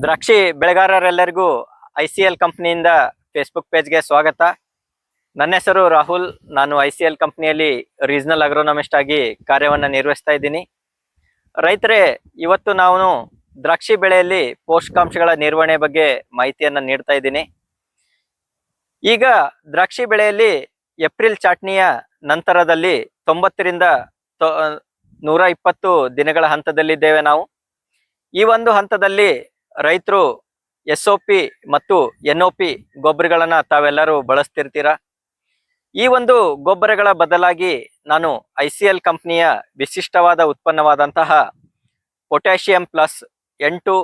ದ್ರಾಕ್ಷಿ ಬೆಳೆಗಾರರೆಲ್ಲರಿಗೂ I C L ಕಂಪ್ನಿಯಿಂದ ಫೇಸ್ಬುಕ್ ಪೇಜ್ಗೆ ಸ್ವಾಗತ. ನನ್ನ ಹೆಸರು ರಾಹುಲ್. ನಾನು ಐ ಸಿ ಎಲ್ ಕಂಪ್ನಿಯಲ್ಲಿ ರೀಜನಲ್ ಅಗ್ರೋನಮಿಸ್ಟ್ ಆಗಿ ಕಾರ್ಯವನ್ನು ನಿರ್ವಹಿಸ್ತಾ ಇದ್ದೀನಿ. ರೈತರೇ, ಇವತ್ತು ನಾನು ದ್ರಾಕ್ಷಿ ಬೆಳೆಯಲ್ಲಿ ಪೋಷಕಾಂಶಗಳ ನಿರ್ವಹಣೆ ಬಗ್ಗೆ ಮಾಹಿತಿಯನ್ನು ನೀಡ್ತಾ ಇದ್ದೀನಿ. ಈಗ ದ್ರಾಕ್ಷಿ ಬೆಳೆಯಲ್ಲಿ ಏಪ್ರಿಲ್ ಚಾಟ್ನಿಯ ನಂತರದಲ್ಲಿ ತೊಂಬತ್ತರಿಂದ ನೂರ ಇಪ್ಪತ್ತು ದಿನಗಳ ಹಂತದಲ್ಲಿದ್ದೇವೆ ನಾವು. ಈ ಒಂದು ಹಂತದಲ್ಲಿ ರೈತರು ಎಸ್ ಒ ಪಿ ಮತ್ತು ಎನ್ ಒ ಪಿ ಗೊಬ್ಬರಗಳನ್ನು ತಾವೆಲ್ಲರೂ ಬಳಸ್ತಿರ್ತೀರ? ಈ ಒಂದು ಗೊಬ್ಬರಗಳ ಬದಲಾಗಿ ನಾನು ಐ ಸಿ ಎಲ್ ಕಂಪ್ನಿಯ ವಿಶಿಷ್ಟವಾದ ಉತ್ಪನ್ನವಾದಂತಹ ಪೊಟ್ಯಾಷಿಯಂ ಪ್ಲಸ್ ಎಂಟು,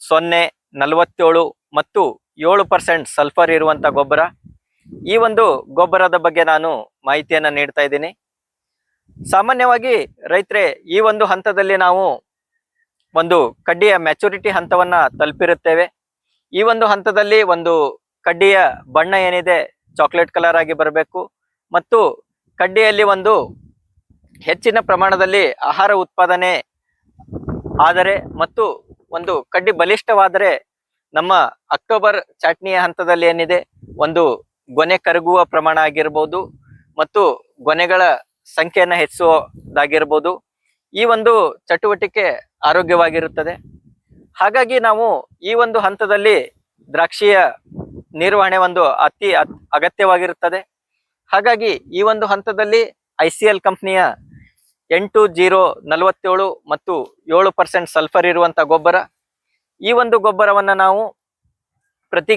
ಸೊನ್ನೆ, ನಲವತ್ತೇಳು ಮತ್ತು ಏಳು ಪರ್ಸೆಂಟ್ ಸಲ್ಫರ್ ಇರುವಂಥ ಗೊಬ್ಬರ. ಈ ಒಂದು ಗೊಬ್ಬರದ ಬಗ್ಗೆ ನಾನು ಮಾಹಿತಿಯನ್ನು ನೀಡ್ತಾ ಇದ್ದೀನಿ. ಸಾಮಾನ್ಯವಾಗಿ ರೈತರೇ, ಈ ಒಂದು ಹಂತದಲ್ಲಿ ನಾವು ಒಂದು ಕಡ್ಡಿಯ ಮ್ಯಾಚುರಿಟಿ ಹಂತವನ್ನ ತಲುಪಿರುತ್ತೇವೆ. ಈ ಒಂದು ಹಂತದಲ್ಲಿ ಒಂದು ಕಡ್ಡಿಯ ಬಣ್ಣ ಏನಿದೆ ಚಾಕ್ಲೇಟ್ ಕಲರ್ ಆಗಿ ಬರಬೇಕು. ಮತ್ತು ಕಡ್ಡಿಯಲ್ಲಿ ಒಂದು ಹೆಚ್ಚಿನ ಪ್ರಮಾಣದಲ್ಲಿ ಆಹಾರ ಉತ್ಪಾದನೆ ಆದರೆ ಮತ್ತು ಒಂದು ಕಡ್ಡಿ ಬಲಿಷ್ಠವಾದರೆ ನಮ್ಮ ಅಕ್ಟೋಬರ್ ಚಾಟ್ನಿಯ ಹಂತದಲ್ಲಿ ಏನಿದೆ, ಒಂದು ಗೊನೆ ಕರಗುವ ಪ್ರಮಾಣ ಆಗಿರ್ಬೋದು ಮತ್ತು ಗೊನೆಗಳ ಸಂಖ್ಯೆಯನ್ನು ಹೆಚ್ಚಿಸೋದಾಗಿರ್ಬೋದು ಈ ಒಂದು ಚಟುವಟಿಕೆ ಆರೋಗ್ಯವಾಗಿರುತ್ತದೆ. ಹಾಗಾಗಿ ನಾವು ಈ ಒಂದು ಹಂತದಲ್ಲಿ ದ್ರಾಕ್ಷಿಯ ನಿರ್ವಹಣೆ ಒಂದು ಅತಿ ಅಗತ್ಯವಾಗಿರುತ್ತದೆ. ಹಾಗಾಗಿ ಈ ಒಂದು ಹಂತದಲ್ಲಿ ಐ ಸಿ ಎಲ್ ಕಂಪ್ನಿಯ ಎಂಟು ಜೀರೋ ನಲವತ್ತೇಳು ಮತ್ತು ಏಳು ಪರ್ಸೆಂಟ್ ಸಲ್ಫರ್ ಇರುವಂಥ ಗೊಬ್ಬರ. ಈ ಒಂದು ಗೊಬ್ಬರವನ್ನು ನಾವು ಪ್ರತಿ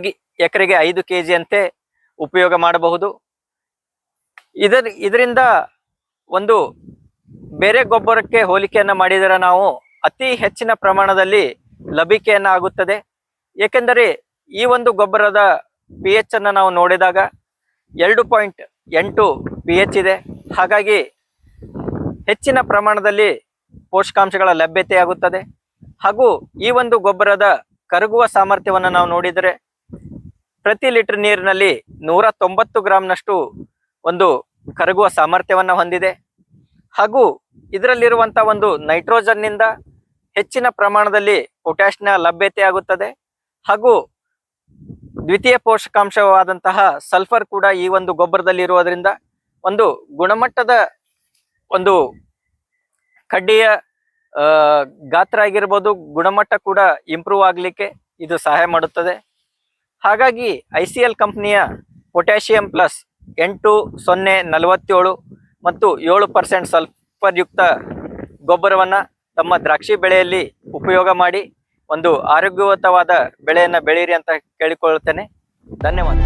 ಎಕರೆಗೆ ಐದು ಕೆ ಅಂತೆ ಉಪಯೋಗ ಮಾಡಬಹುದು. ಇದರ, ಇದರಿಂದ ಒಂದು ಬೇರೆ ಗೊಬ್ಬರಕ್ಕೆ ಹೋಲಿಕೆಯನ್ನ ಮಾಡಿದರೆ ನಾವು ಅತಿ ಹೆಚ್ಚಿನ ಪ್ರಮಾಣದಲ್ಲಿ ಲಭಿಕೆಯನ್ನು ಆಗುತ್ತದೆ ಏಕೆಂದರೆ ಈ ಒಂದು ಗೊಬ್ಬರದ ಪಿ ಎಚ್ ಅನ್ನು ನಾವು ನೋಡಿದಾಗ ಎರಡು ಪಾಯಿಂಟ್ ಎಂಟು ಪಿ ಎಚ್ ಇದೆ. ಹಾಗಾಗಿ ಹೆಚ್ಚಿನ ಪ್ರಮಾಣದಲ್ಲಿ ಪೋಷಕಾಂಶಗಳ ಲಭ್ಯತೆಯಾಗುತ್ತದೆ. ಹಾಗೂ ಈ ಒಂದು ಗೊಬ್ಬರದ ಕರಗುವ ಸಾಮರ್ಥ್ಯವನ್ನು ನಾವು ನೋಡಿದರೆ ಪ್ರತಿ ಲೀಟರ್ ನೀರಿನಲ್ಲಿ ನೂರ ತೊಂಬತ್ತು ಗ್ರಾಮ್ನಷ್ಟು ಒಂದು ಕರಗುವ ಸಾಮರ್ಥ್ಯವನ್ನು ಹೊಂದಿದೆ. ಹಾಗೂ ಇದರಲ್ಲಿರುವಂತ ಒಂದು ನೈಟ್ರೋಜನ್ನಿಂದ ಹೆಚ್ಚಿನ ಪ್ರಮಾಣದಲ್ಲಿ ಪೊಟ್ಯಾಷ್ನ ಲಭ್ಯತೆ ಆಗುತ್ತದೆ. ಹಾಗೂ ದ್ವಿತೀಯ ಪೋಷಕಾಂಶವಾದಂತಹ ಸಲ್ಫರ್ ಕೂಡ ಈ ಒಂದು ಗೊಬ್ಬರದಲ್ಲಿ ಇರುವುದರಿಂದ ಒಂದು ಗುಣಮಟ್ಟದ ಒಂದು ಕಡ್ಡಿಯ ಗಾತ್ರ ಆಗಿರ್ಬೋದು, ಗುಣಮಟ್ಟ ಕೂಡ ಇಂಪ್ರೂವ್ ಆಗಲಿಕ್ಕೆ ಇದು ಸಹಾಯ ಮಾಡುತ್ತದೆ. ಹಾಗಾಗಿ ಐ ಸಿ ಎಲ್ ಕಂಪ್ನಿಯ ಪೊಟ್ಯಾಷಿಯಂ ಪ್ಲಸ್ ಎಂಟು ಸೊನ್ನೆ ನಲವತ್ತೇಳು ಮತ್ತು ಏಳು ಪರ್ಸೆಂಟ್ ಸಲ್ಫರ್ ಯುಕ್ತ ಗೊಬ್ಬರವನ್ನು ತಮ್ಮ ದ್ರಾಕ್ಷಿ ಬೆಳೆಯಲ್ಲಿ ಉಪಯೋಗ ಮಾಡಿ ಒಂದು ಆರೋಗ್ಯಯುತವಾದ ಬೆಳೆಯನ್ನು ಬೆಳೀರಿ ಅಂತ ಕೇಳಿಕೊಳ್ಳುತ್ತೇನೆ. ಧನ್ಯವಾದ.